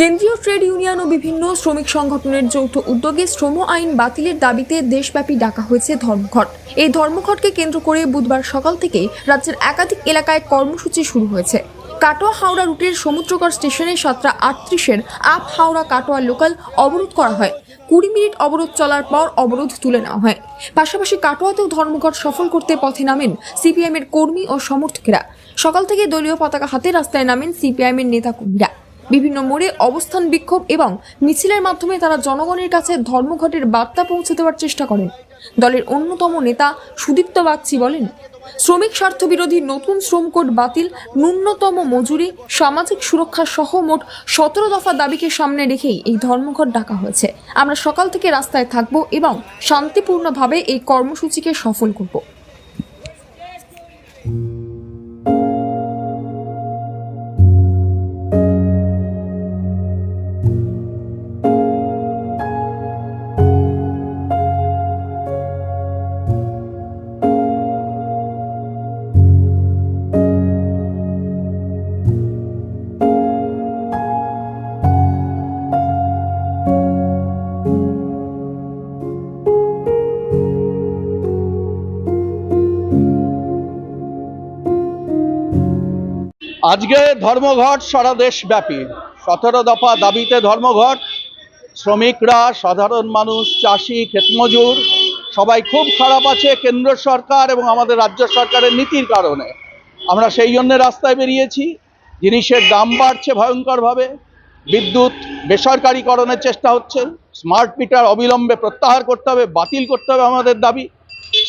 কেন্দ্রীয় trade union ও বিভিন্ন শ্রমিক সংগঠনের যৌথ উদ্যোগে শ্রম আইন বাতিলের দাবিতে দেশব্যাপী ডাকা হয়েছে ধর্মঘট। এই ধর্মঘটকে কেন্দ্র করে বুধবার সকাল থেকে রাজ্যের একাধিক এলাকায় কর্মসূচি শুরু হয়েছে। কাটোয়া হাওড়া রুটের সমুদ্রকর স্টেশনে সাতটা আটত্রিশের আপ হাওড়া কাটোয়া লোকাল অবরোধ করা হয়। কুড়ি মিনিট অবরোধ চলার পর অবরোধ তুলে নেওয়া হয়। পাশাপাশি কাটোয়াতেও ধর্মঘট সফল করতে পথে নামেন সিপিএম এর কর্মী ও সমর্থকেরা। সকাল থেকে দলীয় পতাকা হাতে রাস্তায় নামেন সিপিআইএম এর নেতা কর্মীরা বিভিন্ন মোড়ে অবস্থান বিক্ষোভ এবং মিছিলের মাধ্যমে তারা জনগণের কাছে ধর্মঘটের বার্তা পৌঁছে দেওয়ার চেষ্টা করেন। দলের অন্যতম নেতা সুদীপ্ত বাগচি বলেন শ্রমিক স্বার্থ বিরোধী নতুন শ্রম কোড বাতিল, ন্যূনতম মজুরি, সামাজিক সুরক্ষা সহ মোট সতেরো দফা দাবিকে সামনে রেখেই এই ধর্মঘট ডাকা হয়েছে। আমরা সকাল থেকে রাস্তায় থাকব এবং শান্তিপূর্ণভাবে এই কর্মসূচিকে সফল করব। আজকে ধর্মঘট সারা দেশব্যাপী। সতেরো দফা দাবিতে ধর্মঘট। শ্রমিকরা, সাধারণ মানুষ, চাষি, ক্ষেতমজুর, সবাই খুব খারাপ আছে কেন্দ্র সরকার এবং আমাদের রাজ্য সরকারের নীতির কারণে। আমরা সেই জন্য রাস্তায় বেরিয়েছি। জিনিসের দাম বাড়ছে ভয়ঙ্করভাবে। বিদ্যুৎ, বেসরকারীকরণের চেষ্টা হচ্ছে। স্মার্ট মিটার অবিলম্বে প্রত্যাহার করতে হবে, বাতিল করতে হবে আমাদের দাবি।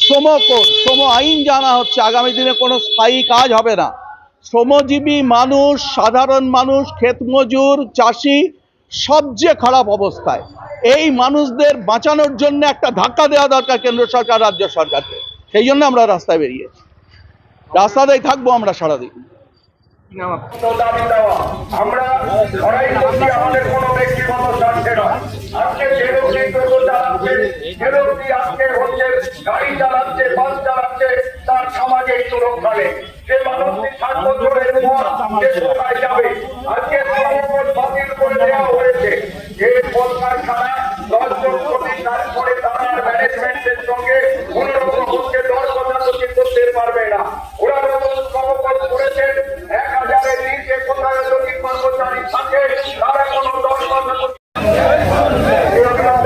শ্রম কোড, শ্রম আইন জানা হচ্ছে। আগামী দিনে কোনো স্থায়ী কাজ হবে না। শ্রমজীবী মানুষ, সাধারণ মানুষ, ক্ষেতমজুর, চাষি, সবচেয়ে খারাপ অবস্থায়। এই মানুষদের বাঁচানোর জন্য একটা ধাক্কা দেওয়া দরকার কেন্দ্র সরকার, রাজ্য সরকারকে। সেই জন্য আমরা রাস্তায় বেরিয়েছি রাস্তাতেই থাকব আমরা সারাদিন। তার সুরক্ষা নেই। সে মানুষটি ষাট বছরের পর সে কোথায় যাবে আজকে ধর্মঘট বাতিল করে দেওয়া হয়েছে যে কলকারখানা দশ জন কোটি কাজ করে তারা ম্যানেজমেন্টের সঙ্গে অন্যরকম হচ্ছে দশ কষাকষি করতে পারবে না ওরা যখন কর্মকর্ত করেছেন এক হাজারের নিচে কোথায় যদি কর্মচারী থাকে তারা কোনো দশ কষাকষি এই অভিনন্দন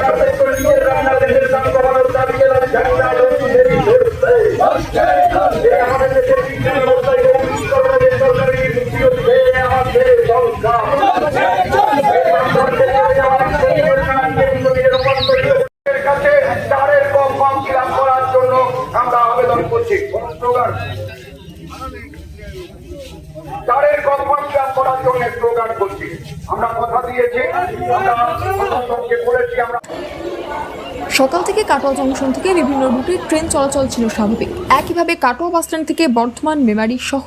কাছে চারের কম কম খিলাপ করার জন্য আমরা আবেদন করছি স্লোগান? করার জন্য স্লোগান আমরা কথা দিয়েছি, আমরা বলেছি আমরা সকাল থেকে কাটোয়া জংশন থেকে বিভিন্ন রুটে ট্রেন চলাচল ছিল স্বাভাবিক। একইভাবে কাটোয়া বাসস্ট্যান্ড থেকে বর্ধমান মেমারি সহ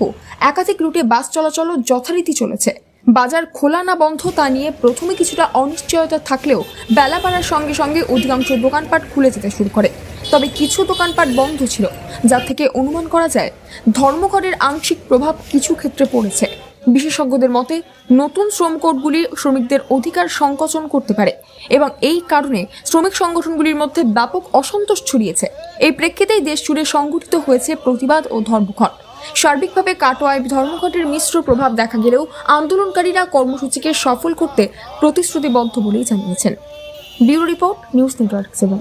একাধিক রুটে বাস চলাচলও যথারীতি চলেছে। বাজার খোলা না বন্ধ তা নিয়ে প্রথমে কিছুটা অনিশ্চয়তা থাকলেও বেলা বাড়ার সঙ্গে সঙ্গে অধিকাংশ দোকানপাট খুলে যেতে শুরু করে। তবে কিছু দোকানপাট বন্ধ ছিল যার থেকে অনুমান করা যায় ধর্মঘটের আংশিক প্রভাব কিছু ক্ষেত্রে পড়েছে। বিশেষজ্ঞদের মতে, নতুন শ্রম কোডগুলি শ্রমিকদের অধিকার সংকোচন করতে পারে এবং এই কারণে শ্রমিক সংগঠনগুলির মধ্যে ব্যাপক অসন্তোষ ছড়িয়েছে। এই প্রেক্ষিতেই দেশ জুড়ে সংঘটিত হয়েছে প্রতিবাদ ও ধর্মঘট। সার্বিকভাবে কাটোয়ায় ধর্মঘটের মিশ্র প্রভাব দেখা গেলেও আন্দোলনকারীরা কর্মসূচিকে সফল করতে প্রতিশ্রুতিবদ্ধ বলেই জানিয়েছেন। Bureau report, news network seven.